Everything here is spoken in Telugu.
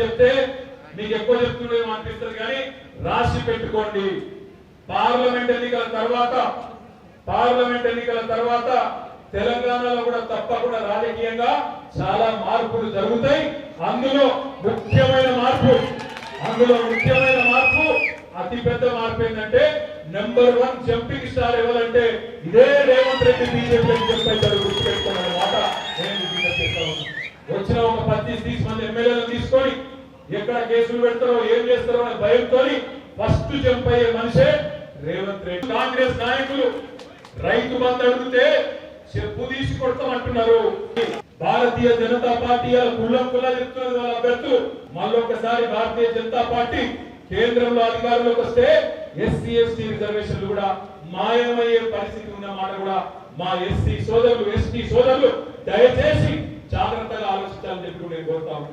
చెప్తే మీకు ఎక్కువ చెప్తుండేమో అనిపిస్తుంది కానీ రాసి పెట్టుకోండి. పార్లమెంట్ ఎన్నికల తర్వాత పార్లమెంట్ ఎన్నికల తర్వాత తెలంగాణలో కూడా తప్పకుండా రాజకీయంగా చాలా మార్పులు జరుగుతాయి. అందులో ముఖ్యమైన మార్పు అందులో ముఖ్యమైన మార్పు అతి పెద్ద మార్పు ఏంటంటే నెంబర్ వన్ జంపింగ్ స్టార్ ఎవరంటే ఇదే రేవంత్ రెడ్డి బీజేపీ చెప్పేశారు గుర్తుపెట్టుకోమన్న మాట నేను వచ్చిన ఒక పద్దెనిమిది మంది ఎమ్మెల్యేలు తీసుకొని ఎక్కడ కేసులు పెడతారో ఏం చేస్తారో అనే భయంతో ఫస్ట్ జంప్ అయ్యే మనిషే రేవంత్ రెడ్డి. కాంగ్రెస్ నాయకులు రైతు బంధు అడిగితే చెప్పు తీసి కొడతామంటున్నారు. భారతీయ జనతా పార్టీ కుల్లం కుల్లా చెప్తున్నది వాళ్ళ అభ్యర్థులు. మళ్ళొకసారి భారతీయ జనతా పార్టీ కేంద్రంలో అధికారంలోకి వస్తే ఎస్సీ ఎస్టీ రిజర్వేషన్లు కూడా మాయమయ్యే పరిస్థితి ఉన్న మాట కూడా మా ఎస్సీ సోదరులు ఎస్టీ సోదరులు దయచేసి జాగ్రత్తగా ఆలోచించాలని చెప్పి కూడా నేను కోరుతాను